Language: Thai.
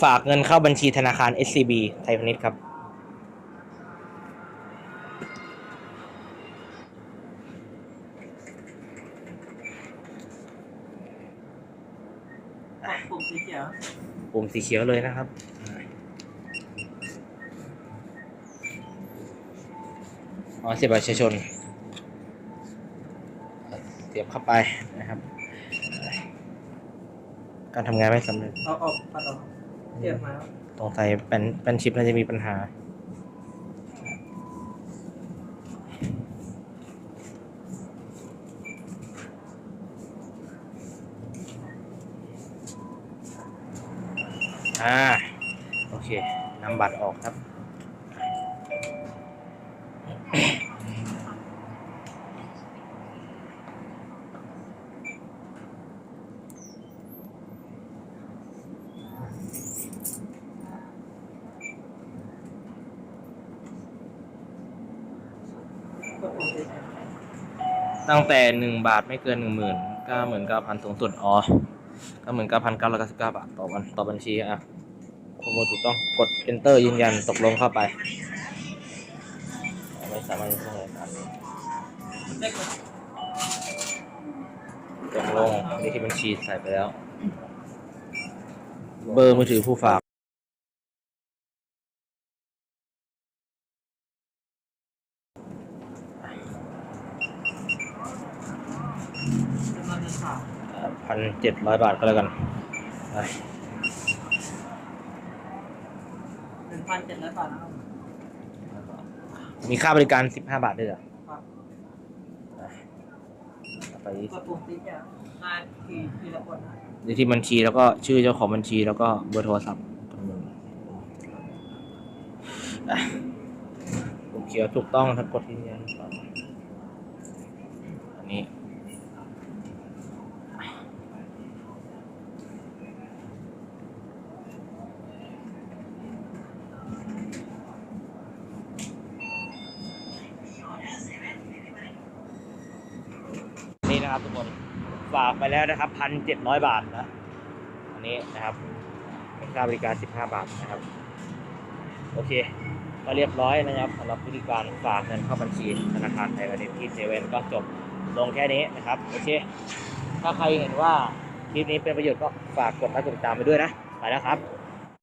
ฝากเงินเข้าบัญชีธนาคาร SCB ไทยพาณิชย์ครับ ปุ่มสีเขียวปุ่มสีเขียวเลยนะครับ อ๋อเสียบบัตรประชาชน เสียบเข้าไปนะครับ การทำงานไม่สำเร็จ เอาออกปัดออก เทียบมาแล้วตรงใส่แป้นแป้นชิปน่าจะมีปัญหา อ่า โอเค นำบัตรออกครับ กดปุ่มสีเขียว ตั้งแต่หนึ่งบาทไม่เกินหนึ่งหมื่นเก้าหมื่นเก้าพันสูงสุดอ๋อเก้าหมื่นเก้าพันเก้าร้อยเก้าสิบเก้าบาทต่อวันต่อบัญชีอะข้อมูลถูกต้องกด enter ยืนยันตกลงเข้าไป ไม่สามารถจะต้องเลยครับได้ตกลงเลขที่บัญชีใส่ไปแล้ว เบอร์มือถือผู้ฝาก จำนวนเงินฝาก พันเจ็ดร้อยบาทก็แล้วกันไปหนึ่งพันเจ็ดร้อยบาทนะครับมีค่าบริการสิบห้าบาทด้วยเหรอครับไปกดปุ่มสีเขียวมาทีทีละคนนะเลขที่บัญชีแล้วก็ชื่อเจ้าของบัญชีแล้วก็เบอร์โทรศัพท์อะผมเขียวถูกต้องทั้งกดที่นี่ก่อนอันนี้ นี่นะครับทุกคนฝากไปแล้วนะครับพันเจ็ดร้อยบาทนะอันนี้นะครับเป็นค่าบริการสิบห้าบาทนะครับ โอเค ก็เรียบร้อยนะครับสำหรับวิธีการฝากเงินเข้าบัญชีธนาคารไทยพาณิชย์ที่เซเว่นก็จบลงแค่นี้นะครับโอเค ถ้าใครเห็นว่าคลิปนี้เป็นประโยชน์ก็ฝากกดไลค์กดติดตามไปด้วยนะไปแล้วครับ